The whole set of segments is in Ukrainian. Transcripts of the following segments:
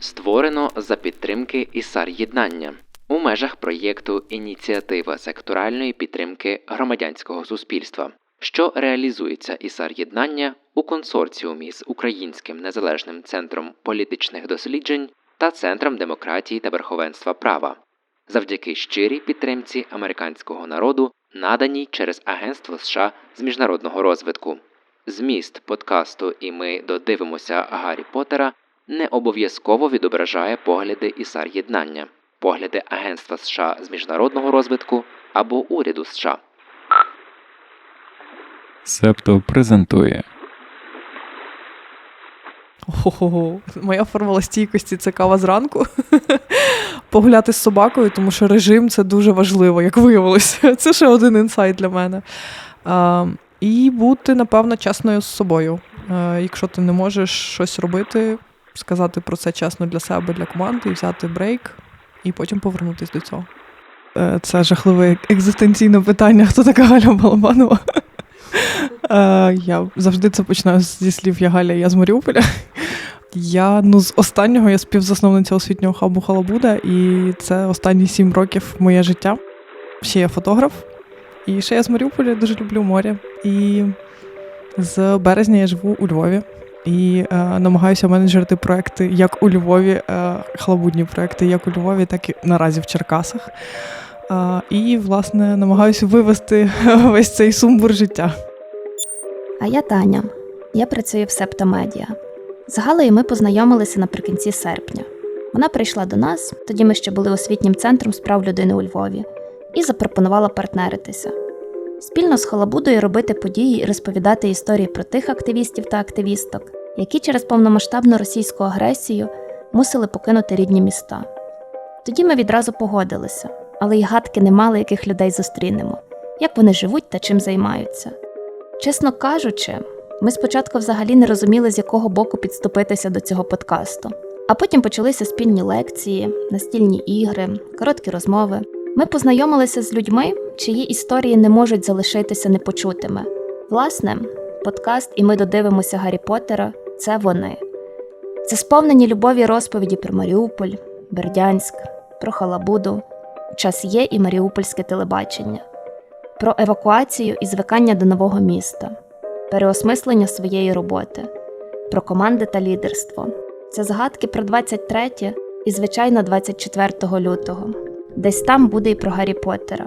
створено за підтримки ІСАР Єднання у межах проєкту Ініціатива секторальної підтримки громадянського суспільства, що реалізується ІСАР Єднання у консорціумі з Українським незалежним центром політичних досліджень та Центром демократії та верховенства права, завдяки щирій підтримці американського народу, наданій через Агентство США з міжнародного розвитку. Зміст подкасту І ми додивимося Гаррі Поттера не обов'язково відображає погляди ІСАР Єднання, погляди Агентства США з міжнародного розвитку або уряду США. Септо презентує. Ого, моя формула стійкості це кава зранку. Погуляти з собакою, тому що режим це дуже важливо, як виявилося. Це ще один інсайт для мене. А, і бути, напевно, чесною з собою. А, якщо ти не можеш щось робити, сказати про це чесно для себе, для команди, взяти брейк, і потім повернутися до цього. Е, Це жахливе екзистенційне питання, хто така Галя Балабанова. Е, Я завжди це починаю зі слів Я Галя, я з Маріуполя. Я ну з останнього я співзасновниця освітнього хабу Халабуда, і це останні сім років моє життя. Ще я фотограф, і ще я з Маріуполя дуже люблю море. І з березня я живу у Львові і е, намагаюся менеджерити проекти як у Львові, е, халабудні проекти, як у Львові, так і наразі в Черкасах. Е, і, власне, намагаюся вивести весь цей сумбур життя. А я Таня. Я працюю в Септомедіа. З Галею ми познайомилися наприкінці серпня. Вона прийшла до нас, тоді ми ще були освітнім центром справ людини у Львові, і запропонувала партнеритися. Спільно з Халабудою робити події і розповідати історії про тих активістів та активісток, які через повномасштабну російську агресію мусили покинути рідні міста. Тоді ми відразу погодилися, але й гадки не мали, яких людей зустрінемо, як вони живуть та чим займаються. Чесно кажучи, ми спочатку взагалі не розуміли, з якого боку підступитися до цього подкасту. А потім почалися спільні лекції, настільні ігри, короткі розмови. Ми познайомилися з людьми, чиї історії не можуть залишитися непочутими. Власне, подкаст І ми додивимося Гаррі Поттера це вони. Це сповнені любові розповіді про Маріуполь, Бердянськ, про Халабуду, час є і Маріупольське телебачення, про евакуацію і звикання до нового міста, переосмислення своєї роботи, про команди та лідерство. Це згадки про 23 і, звичайно, 24 лютого. Десь там буде і про Гаррі Поттера.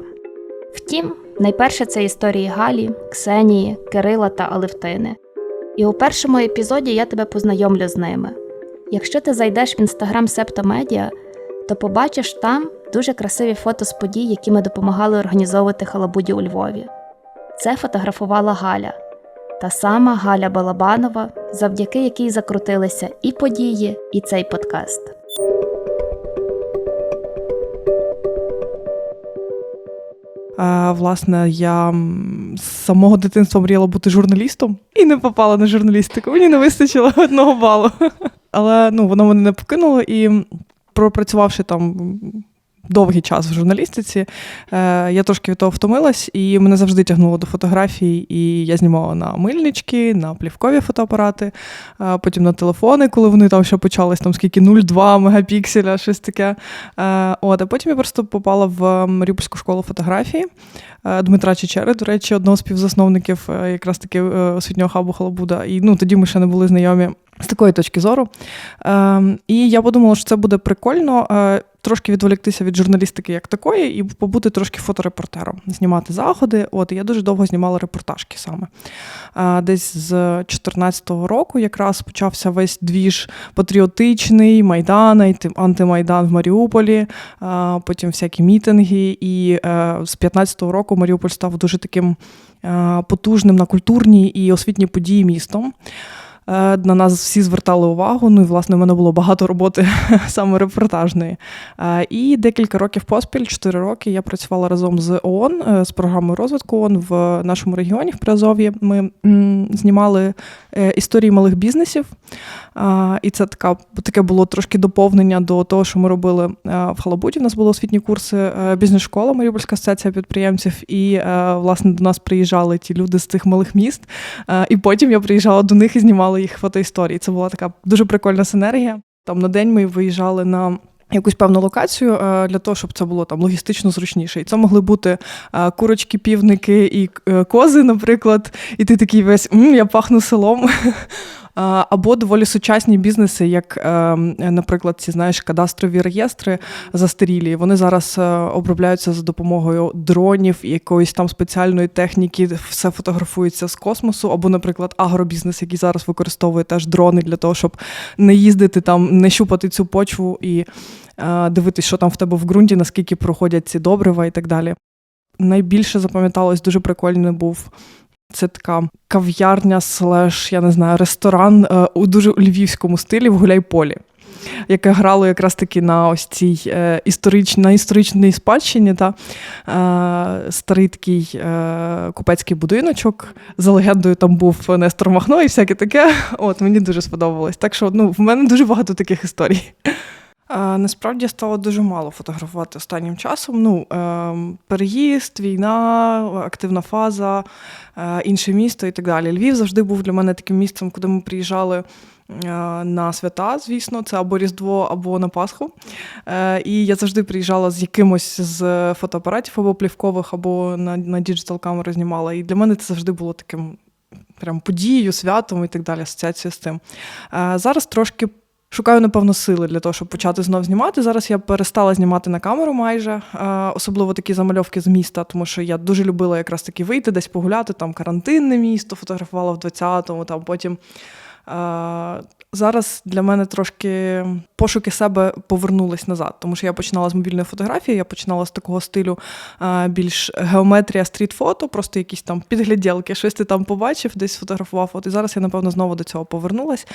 Втім, найперше це історії Галі, Ксенії, Кирила та Алевтини. І у першому епізоді я тебе познайомлю з ними. Якщо ти зайдеш в інстаграм Септомедіа, то побачиш там дуже красиві фото з подій, які ми допомагали організовувати халабуді у Львові. Це фотографувала Галя, та сама Галя Балабанова, завдяки якій закрутилися і події, і цей подкаст. Власне, я з самого дитинства мріяла бути журналістом і не попала на журналістику. Мені не вистачило одного балу. Але ну, воно мене не покинуло і пропрацювавши там довгий час в журналістиці, е, я трошки від того втомилась, і мене завжди тягнуло до фотографій. І я знімала на мильнички, на плівкові фотоапарати, е, потім на телефони, коли вони там ще почались, там скільки 0,2 мегапікселя, щось таке. Е, От, а потім я просто попала в Маріупольську школу фотографії. Дмитра Чечери, до речі, одного з співзасновників е, якраз таки освітнього хабу Халабуда. І ну, тоді ми ще не були знайомі з такої точки зору. Ем, і я подумала, що це буде прикольно е, трошки відволіктися від журналістики як такої, і побути трошки фоторепортером, знімати заходи. От я дуже довго знімала репортажки саме. Е, десь з 2014 року якраз почався весь двіж патріотичний, майдан, анти- антимайдан в Маріуполі, е, потім всякі мітинги. І з 2015 року Маріуполь став дуже таким потужним на культурні і освітні події містом. Е, На нас всі звертали увагу. Ну і власне в мене було багато роботи саме репортажної. Е, І декілька років поспіль, 4 роки, я працювала разом з ООН е, з програмою розвитку ООН в нашому регіоні в Приазов'ї. Ми знімали історії малих бізнесів. І це така таке було трошки доповнення до того, що ми робили е, в Халабуді. У нас були освітні курси е, бізнес-школа, Маріупольська асоціація підприємців. І е, власне до нас приїжджали ті люди з цих малих міст. І потім я приїжджала до них і знімала їх фотоісторії. Це була така дуже прикольна синергія. Там на день ми виїжджали на. Якусь певну локацію для того, щоб це було там логістично зручніше. І це могли бути курочки, півники і кози, наприклад. І ти такий весь «М, я пахну селом. Або доволі сучасні бізнеси, як, е, наприклад, ці знаєш, кадастрові реєстри застарілі. Вони зараз е, обробляються за допомогою дронів і якоїсь там спеціальної техніки, все фотографується з космосу. Або, наприклад, агробізнес, який зараз використовує теж дрони для того, щоб не їздити там, не щупати цю почву і е, дивитись, що там в тебе в ґрунті, наскільки проходять ці добрива і так далі. Найбільше запам'яталось дуже прикольний був. Це така кав'ярня, слеш, я не знаю, ресторан е, у дуже львівському стилі в Гуляйполі, яке грало якраз таки на ось цій е, історич, на історичній спадщині. Та, е, старий такий е, купецький будиночок. За легендою там був Нестор Махно і всяке таке. От мені дуже сподобалось. Так що ну, в мене дуже багато таких історій. Насправді стало дуже мало фотографувати останнім часом. Ну, е, переїзд, війна, активна фаза, е, інше місто і так далі. Львів завжди був для мене таким місцем, куди ми приїжджали е, на свята, звісно, це або Різдво, або на Пасху. Е, І я завжди приїжджала з якимось з фотоапаратів або плівкових, або на, на діджитал камеру знімала. І для мене це завжди було таким. Прям подією, святом і так далі, асоціація з цим. Е, Зараз трошки Шукаю, напевно, сили для того, щоб почати знов знімати. Зараз я перестала знімати на камеру майже, е, особливо такі замальовки з міста, тому що я дуже любила якраз таки вийти, десь погуляти, там карантинне місто, фотографувала в 20-му, там потім. Зараз для мене трошки пошуки себе повернулись назад, тому що я починала з мобільної фотографії, я починала з такого стилю більш геометрія стріт-фото, просто якісь там підгляділки, щось ти там побачив, десь сфотографував. От і зараз я, напевно, знову до цього повернулась.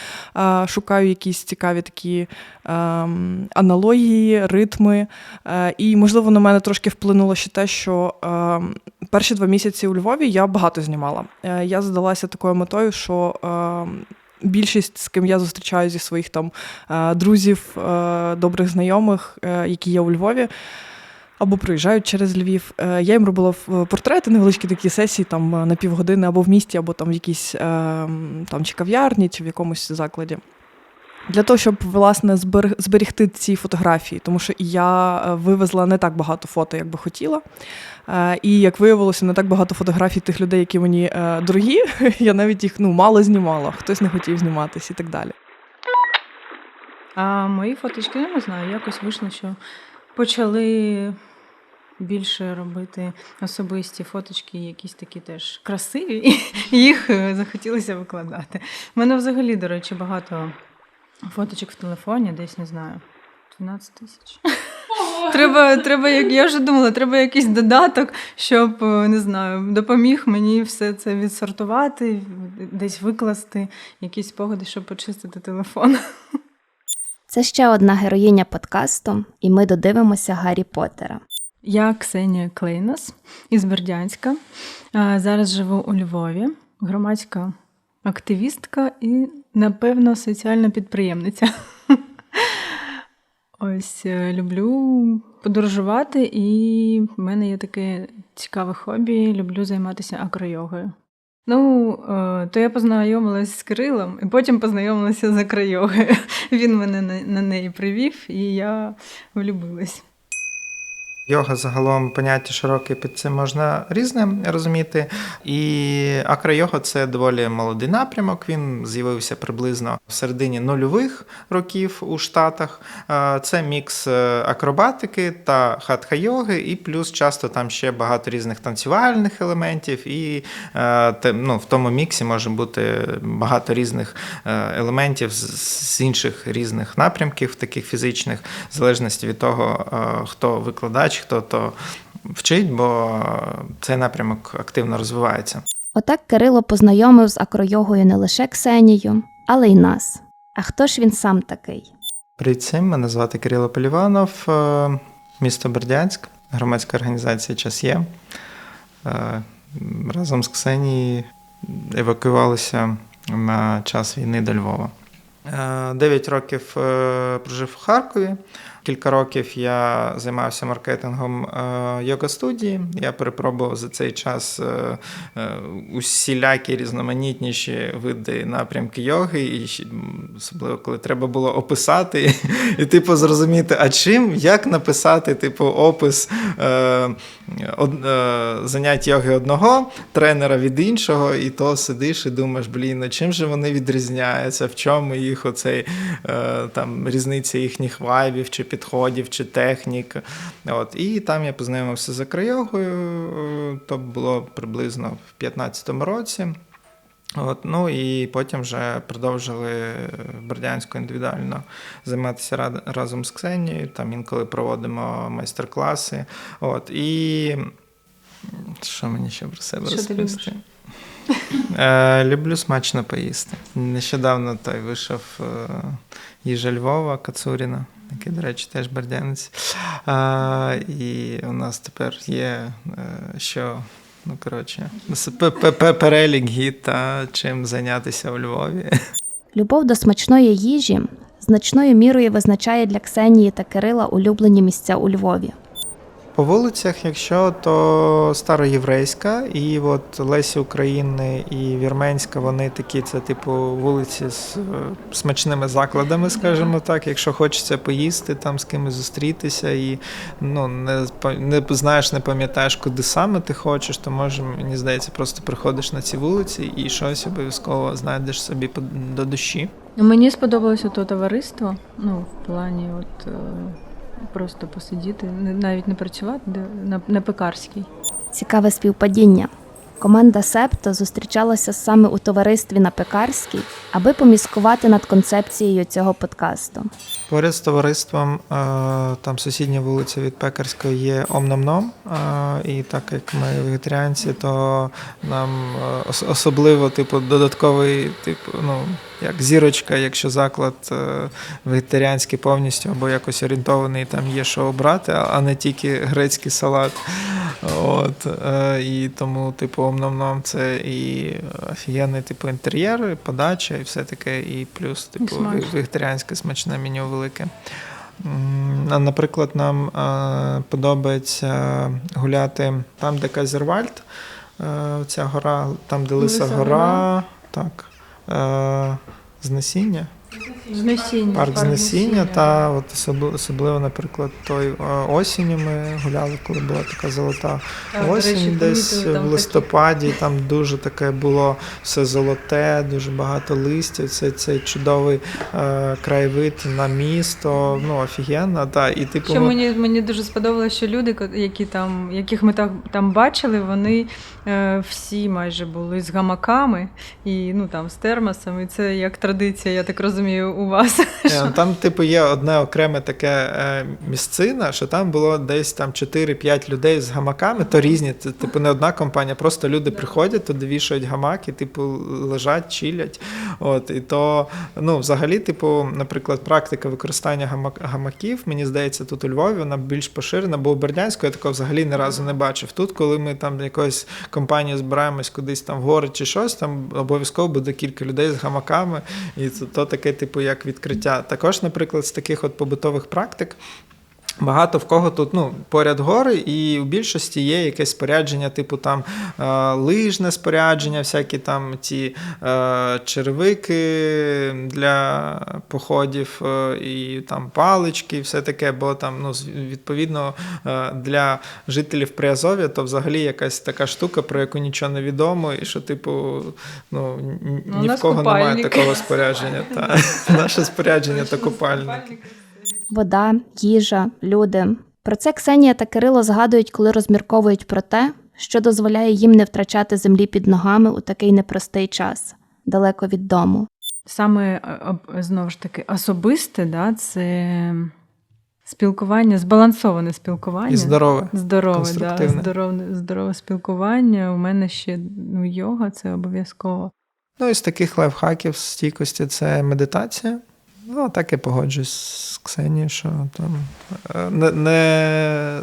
Шукаю якісь цікаві такі ем, аналогії, ритми. Е, І, можливо, на мене трошки вплинуло ще те, що ем, перші два місяці у Львові я багато знімала. Е, Я задалася такою метою, що. Більшість, з ким я зустрічаю зі своїх там е, друзів, е, добрих знайомих, е, які є у Львові, або приїжджають через Львів. Я їм робила портрети, невеличкі такі сесії, там на півгодини або в місті, або там в якійсь там чи кав'ярні, чи в якомусь закладі. Для того, щоб власне збер- зберегти ці фотографії, тому що я е, вивезла не так багато фото, як би хотіла. Е, І як виявилося, не так багато фотографій тих людей, які мені е, дорогі. Я навіть їх ну мало знімала, хтось не хотів зніматись і так далі. А мої фоточки, я не знаю, якось вийшло, що почали більше робити особисті фоточки, якісь такі теж красиві, і їх захотілося викладати. У мене взагалі, до речі, багато фоточок в телефоні, десь не знаю, 12 тисяч. Треба, треба, як я вже думала, треба якийсь додаток, щоб е, не знаю, допоміг мені все це відсортувати, десь викласти, якісь спогади, щоб почистити телефон. Це ще одна героїня подкасту, і ми додивимося Гаррі Поттера. Я Ксенія Клейнос із Бердянська. Зараз живу у Львові, громадська активістка і, напевно, соціальна підприємниця. Ось е, люблю подорожувати, і в мене є таке цікаве хобі. Люблю займатися акройогою. Ну, е, то я познайомилася з Кирилом, і потім познайомилася з акройогою. Він мене на, на неї привів, і я влюбилась. Йога загалом поняття широке під цим можна різне розуміти. І акро-йога – це доволі молодий напрямок. Він з'явився приблизно в середині нульових років у Штатах. Це мікс е, акробатики та хатха-йоги, і плюс часто там ще багато різних танцювальних елементів. І е, ну, в тому міксі може бути багато різних е, елементів з- інших різних напрямків, таких фізичних, в залежності від того, хто викладач, хто то вчить, бо цей напрямок активно розвивається. Отак Кирило познайомив з акройогою не лише Ксенію, але й нас. А хто ж він сам такий? Привіт всім, мене звати Кирило Поліванов, е, місто Бердянськ, громадська організація Час є. Е, Разом з Ксенією евакуювалися на час війни до Львова. Е, Дев'ять років прожив у Харкові. Кілька років я займався маркетингом е, йога студії. Я перепробував за цей час е, е, усілякі різноманітніші види напрямки йоги, і особливо коли треба було описати і, типу, зрозуміти, а чим як написати, типу, опис занять йоги одного тренера від іншого, і то сидиш і думаєш, блін, ну чим же вони відрізняються, в чому їх оцей там різниця їхніх вайбів, чи підходів, чи технік. От. І там я познайомився з акройогою, е, то було приблизно в 15-му році. От, ну і потім вже продовжили Бердянську індивідуально займатися рад- разом з Ксенією. Там інколи проводимо майстер-класи. От, і що мені ще про себе Що ти розповісти? Е, люблю смачно поїсти. Нещодавно той вийшов е, їжа Львова Кацуріна, який, до речі, теж бердянець. А, і у нас тепер є е, що. Ну, коротше, перелік гід та чим зайнятися у Львові. Любов до смачної їжі значною мірою визначає для Ксенії та Кирила улюблені місця у Львові. По вулицях, якщо то староєврейська, і от Лесі України і Вірменська, вони такі, це типу вулиці з е, смачними закладами, скажімо так. Якщо хочеться поїсти, там з кимось зустрітися, і ну не не знаєш, не пам'ятаєш, куди саме ти хочеш, то може, мені здається, просто приходиш на ці вулиці і щось обов'язково знайдеш собі до душі. Ну, Мені сподобалося то товариство. Ну, в плані, от е, просто посидіти, навіть не працювати, на, на пекарській. Цікаве співпадіння. Команда Септо зустрічалася саме у товаристві на Пекарській, аби поміскувати над концепцією цього подкасту. Поряд з товариством, е, там сусідня вулиця від Пекарської є Омномном. е, І так як ми вегетаріанці, то нам е, особливо, типу, додатковий, типу, ну, як зірочка, якщо заклад вегетаріанський повністю або якось орієнтований, там є що обрати, а не тільки грецький салат. От, і тому, типу, Омномном це і офігенний типу інтер'єр, і подача, і все таке, і плюс, типу, вегетаріанське смачне меню велике. Наприклад, нам е, подобається гуляти там, де Казервальд, е, ця гора, там, де Лиса Лиса гора, гора. так. Е, Знесіння, Знесіння. парк знесіння, та от особливо, наприклад, той осінню ми гуляли, коли була така золота Так, осінь, речі, десь в листопаді, там дуже таке було все золоте, дуже багато листя. Це цей чудовий е, краєвид на місто. Ну, офігенно. Та, і типу, Що мені, мені дуже сподобалося, що люди, які там, яких ми там, там бачили, вони е, всі майже були з гамаками і ну, там, з термосами. Це як традиція, я так розумію, у вас. Е, ну, Там, типу, є одне окреме таке е, місцина, що там було десь там 4-5 людей з гамаками, то різні. Це типу не одна компанія, просто люди приходять, туди вішають гамаки, типу, лежать, чилять. От, і то, ну, взагалі, типу, наприклад, практика використання гамак, гамаків, мені здається, тут у Львові вона більш поширена, бо у Бердянську я такого взагалі ні разу не бачив. Тут, коли ми там якоюсь компанією збираємось кудись там в гори чи щось, там обов'язково буде кілька людей з гамаками, і то таке, типу, як відкриття. Також, наприклад, з таких от побутових практик. Багато в кого тут ну, поряд гори, і у більшості є якесь спорядження, типу там е, лижне спорядження, всякі там ті е, черевики для походів, е, і там палички, і все таке, бо там, ну, відповідно, е, для жителів Приазов'я то взагалі якась така штука, про яку нічого не відомо, і що, типу, ну, н- Ну, ні в кого немає такого спорядження. Та. Наше спорядження то купальник. Вода, їжа, люди. Про це Ксенія та Кирило згадують, коли розмірковують про те, що дозволяє їм не втрачати землі під ногами у такий непростий час, далеко від дому. Саме е, знову ж таки особисте, да, це спілкування, збалансоване спілкування. І здорове. Здорове, да, здорове, здорове спілкування. У мене ще ну, йога, це обов'язково. Ну, із таких лайфхаків стійкості це медитація. Ну, так і погоджуюсь з Ксенією, що там е, не, не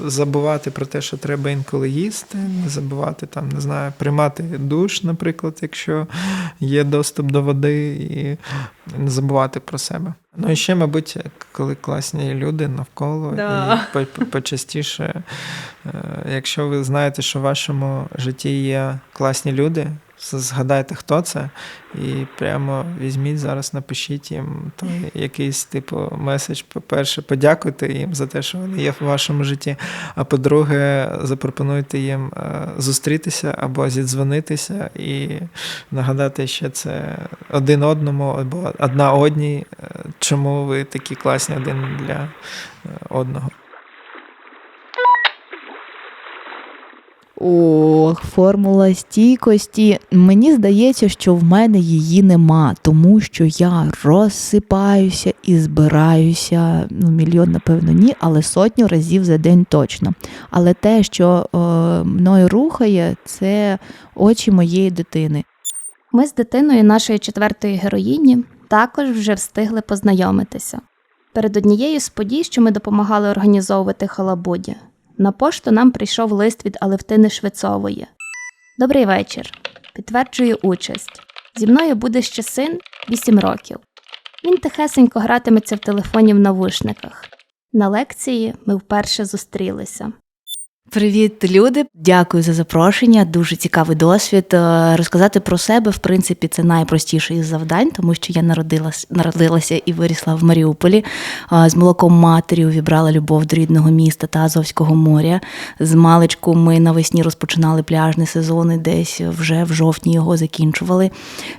забувати про те, що треба інколи їсти, не забувати там, не знаю, приймати душ, наприклад, якщо є доступ до води, і не забувати про себе. Ну і ще, мабуть, коли класні люди навколо, Да. і по- по- почастіше, е, якщо ви знаєте, що в вашому житті є класні люди, згадайте, хто це, і прямо візьміть зараз, напишіть їм той якийсь типу меседж. По-перше, подякуйте їм за те, що вони є в вашому житті. А по-друге, запропонуйте їм е, зустрітися або зідзвонитися і нагадати ще це один одному або одна одній, е, чому ви такі класні один для е, одного. Ох, формула стійкості. Мені здається, що в мене її нема, тому що я розсипаюся і збираюся. Ну, мільйон, напевно, ні, але сотню разів за день точно. Але те, що е, мною рухає, це очі моєї дитини. Ми з дитиною нашої четвертої героїні також вже встигли познайомитися. Перед однією з подій, що ми допомагали організовувати халабуді, на пошту нам прийшов лист від Алевтини Швецової. Добрий вечір. Підтверджую участь. Зі мною буде ще син 8 років. Він тихесенько гратиметься в телефоні в навушниках. На лекції ми вперше зустрілися. Привіт, люди! Дякую за запрошення. Дуже цікавий досвід. Е, Розказати про себе, в принципі, це найпростіше із завдань, тому що я народилась, народилася і вирісла в Маріуполі. Е, З молоком матері увібрала любов до рідного міста та Азовського моря. З маличку ми навесні розпочинали пляжні сезони, десь вже в жовтні його закінчували.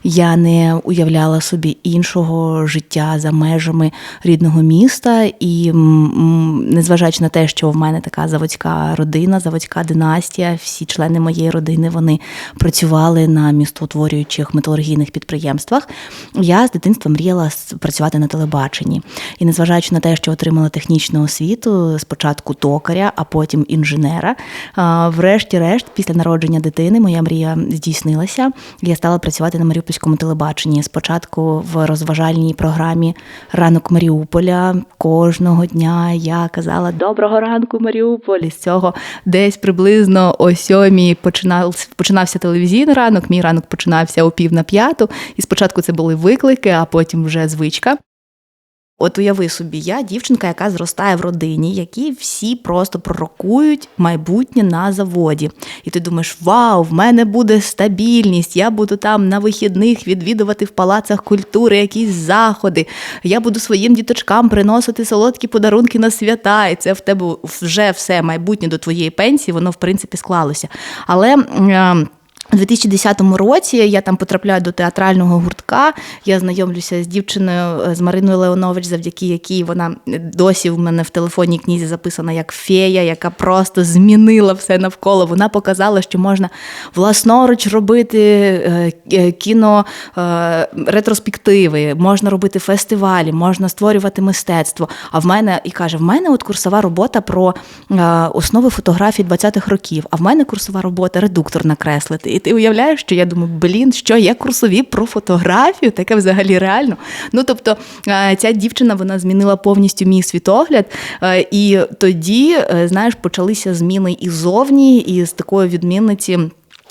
Я не уявляла собі іншого життя за межами рідного міста, і незважаючи на те, що в мене така заводська родина, заводська династія, всі члени моєї родини вони працювали на містоутворюючих металургійних підприємствах. Я з дитинства мріяла працювати на телебаченні. І незважаючи на те, що отримала технічну освіту, спочатку токаря, а потім інженера. Врешті-решт, після народження дитини, моя мрія здійснилася. Я стала працювати на Маріупольському телебаченні. Спочатку в розважальній програмі Ранок Маріуполя. Кожного дня я казала Доброго ранку, Маріуполь. І з цього десь приблизно о сьомій починав, починався телевізійний ранок. Мій ранок починався о пів на п'яту. І спочатку це були виклики, а потім вже звичка. От уяви собі, я дівчинка, яка зростає в родині, які всі просто пророкують майбутнє на заводі. І ти думаєш, вау, в мене буде стабільність, я буду там на вихідних відвідувати в палацах культури якісь заходи. Я буду своїм діточкам приносити солодкі подарунки на свята. І це в тебе вже все майбутнє до твоєї пенсії, воно в принципі склалося. Але. Е, у 2010 році я там потрапляю до театрального гуртка. Я знайомлюся з дівчиною е, з Мариною Леонович, завдяки якій вона досі в мене в телефонній книзі записана як фея, яка просто змінила все навколо. Вона показала, що можна власноруч робити е, е, кіно е, ретроспективи, можна робити фестивалі, можна створювати мистецтво. А в мене і каже: в мене от курсова робота про е, основи фотографії 20-х років. А в мене курсова робота редуктор накреслити. Ти уявляєш, що я думаю, блін, що є курсові про фотографію, таке взагалі реально. Ну тобто е, ця дівчина вона змінила повністю мій світогляд. Е, І тоді, е, знаєш, почалися зміни і зовні, і з такої відмінниці.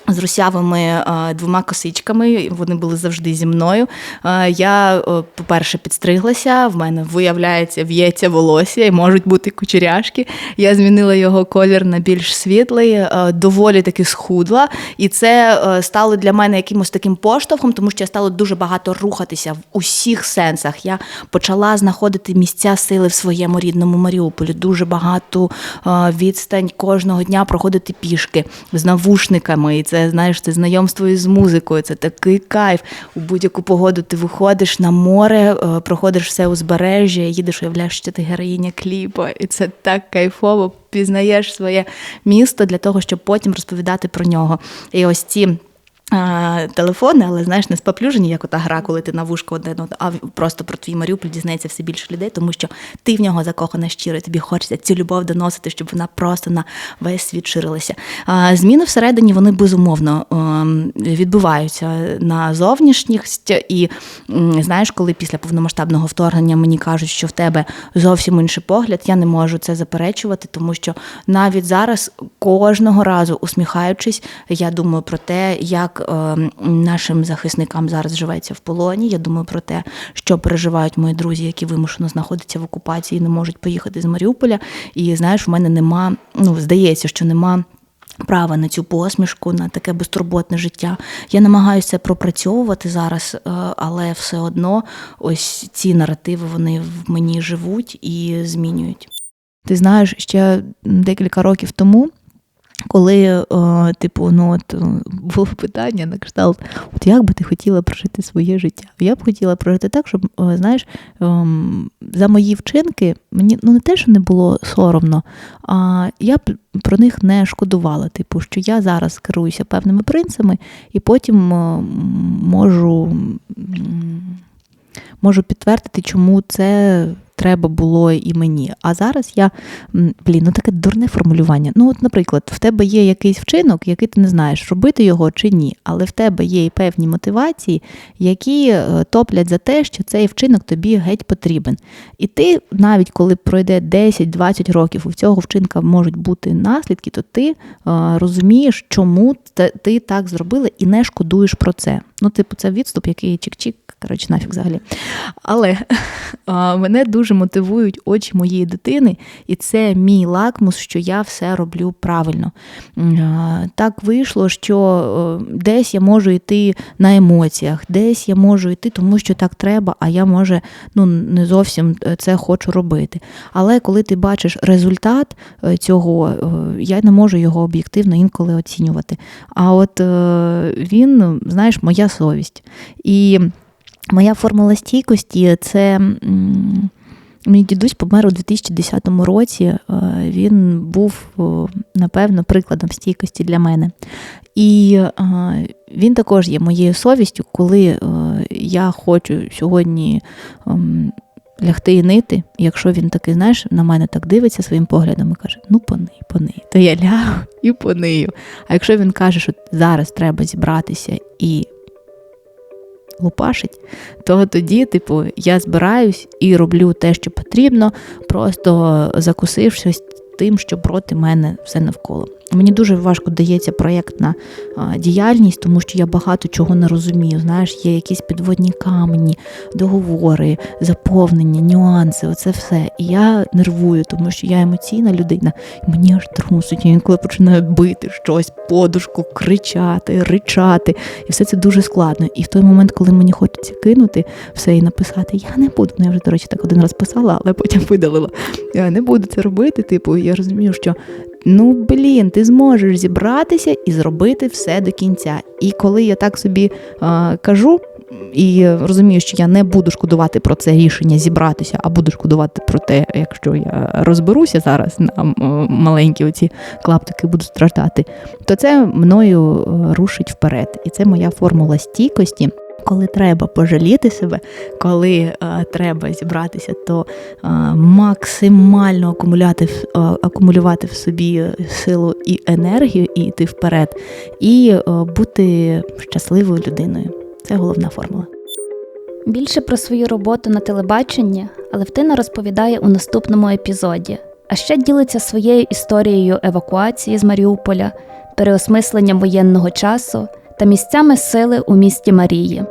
З русявими е, двома косичками, вони були завжди зі мною. Е, я, е, по-перше, підстриглася, в мене виявляється, в'ється волосся і можуть бути кучеряшки. Я змінила його колір на більш світлий, доволі таки схудла. І це стало для мене якимось таким поштовхом, тому що я стала дуже багато рухатися в усіх сенсах. Я почала знаходити місця сили в своєму рідному Маріуполі. Дуже багато відстань кожного дня проходити пішки з навушниками. І це знаєш, це знайомство із музикою. Це такий кайф. У будь-яку погоду ти виходиш на море, е, проходиш все узбережжя, їдеш, уявляєш, що ти героїня кліпа. І це так кайфово. Пізнаєш своє місто для того, щоб потім розповідати про нього. І ось ці. Телефони, але знаєш, не споплюжені, як ота гра, коли ти на вушко одне, одне, а просто про твій Маріуполь дізнається все більше людей, тому що ти в нього закохана щиро, і тобі хочеться цю любов доносити, щоб вона просто на весь світ ширилася. Зміни всередині вони безумовно ем, відбуваються на зовнішність. І знаєш, коли після повномасштабного вторгнення мені кажуть, що в тебе зовсім інший погляд, я не можу це заперечувати, тому що навіть зараз кожного разу усміхаючись, я думаю про те, як е, нашим захисникам зараз живеться в полоні. Я думаю про те, що переживають мої друзі, які вимушено знаходяться в окупації, не можуть поїхати з Маріуполя. І знаєш, в мене нема, ну здається, що нема. Права на цю посмішку, на таке безтурботне життя. Я намагаюся пропрацьовувати зараз, е, але все одно ось ці наративи вони в мені живуть і змінюють. Ти знаєш, ще декілька років тому, коли, е, типу, ну от е, було питання на кшталт, от як би ти хотіла прожити своє життя? Я б хотіла прожити так, щоб, е, знаєш, ем, за мої вчинки мені ну не те, що не було соромно, а я б про них не шкодувала. Типу, що я зараз керуюся певними принципами, і потім можу, можу підтвердити, чому це треба було і мені. А зараз я, блін, ну таке дурне формулювання. Ну, от, наприклад, в тебе є якийсь вчинок, який ти не знаєш, робити його чи ні, але в тебе є і певні мотивації, які е, топлять за те, що цей вчинок тобі геть потрібен. І ти, навіть коли пройде 10-20 років, у цього вчинка можуть бути наслідки, то ти е, розумієш, чому ти так зробила, і не шкодуєш про це. Ну, типу, це відступ, який чик-чик, коротше, нафіг взагалі. Але мене дуже мотивують очі моєї дитини, і це мій лакмус, що я все роблю правильно. Так вийшло, що е, десь я можу йти на емоціях, десь я можу йти, тому що так треба, а я може ну не зовсім е, це хочу робити. Але коли ти бачиш результат е, цього, я не можу його об'єктивно інколи оцінювати. А от він, знаєш, моя совість. І моя формула стійкості це. м, Мій дідусь помер у 2010 році. е, Він був, напевно, прикладом стійкості для мене. І е, він також є моєю совістю, коли е, я хочу сьогодні ем, лягти і нити. Якщо він такий, знаєш, на мене так дивиться своїм поглядом і каже: ну поний, поний, то я лягу і понию. А якщо він каже, що зараз треба зібратися і лупашить, то тоді, типу, я збираюсь і роблю те, що потрібно, просто закусившись тим, що проти мене все навколо. Мені дуже важко дається проєктна діяльність, тому що я багато чого не розумію. Знаєш, є якісь підводні камені, договори, заповнення, нюанси, оце все. І я нервую, тому що я емоційна людина, і мені аж трусить. Я інколи починаю бити щось, подушку, кричати, ричати. І все це дуже складно. І в той момент, коли мені хочеться кинути все і написати, я не буду. Ну, я вже, до речі, так один раз писала, але потім видалила. Я не буду це робити. Типу, я розумію, що ну блін, ти зможеш зібратися і зробити все до кінця. І коли я так собі е, кажу. І розумію, що я не буду шкодувати про це рішення зібратися, а буду шкодувати про те, якщо я розберуся зараз на маленькі оці клаптики буду страждати, то це мною е, рушить вперед. І це моя формула стійкості. Коли треба пожаліти себе, коли е, треба зібратися, то е, максимально акумуляти, е, акумулювати в собі силу і енергію, і йти вперед, і е, бути щасливою людиною. Це головна формула. Більше про свою роботу на телебаченні Алевтина розповідає у наступному епізоді, а ще ділиться своєю історією евакуації з Маріуполя, переосмисленням воєнного часу та місцями сили у місті Марії.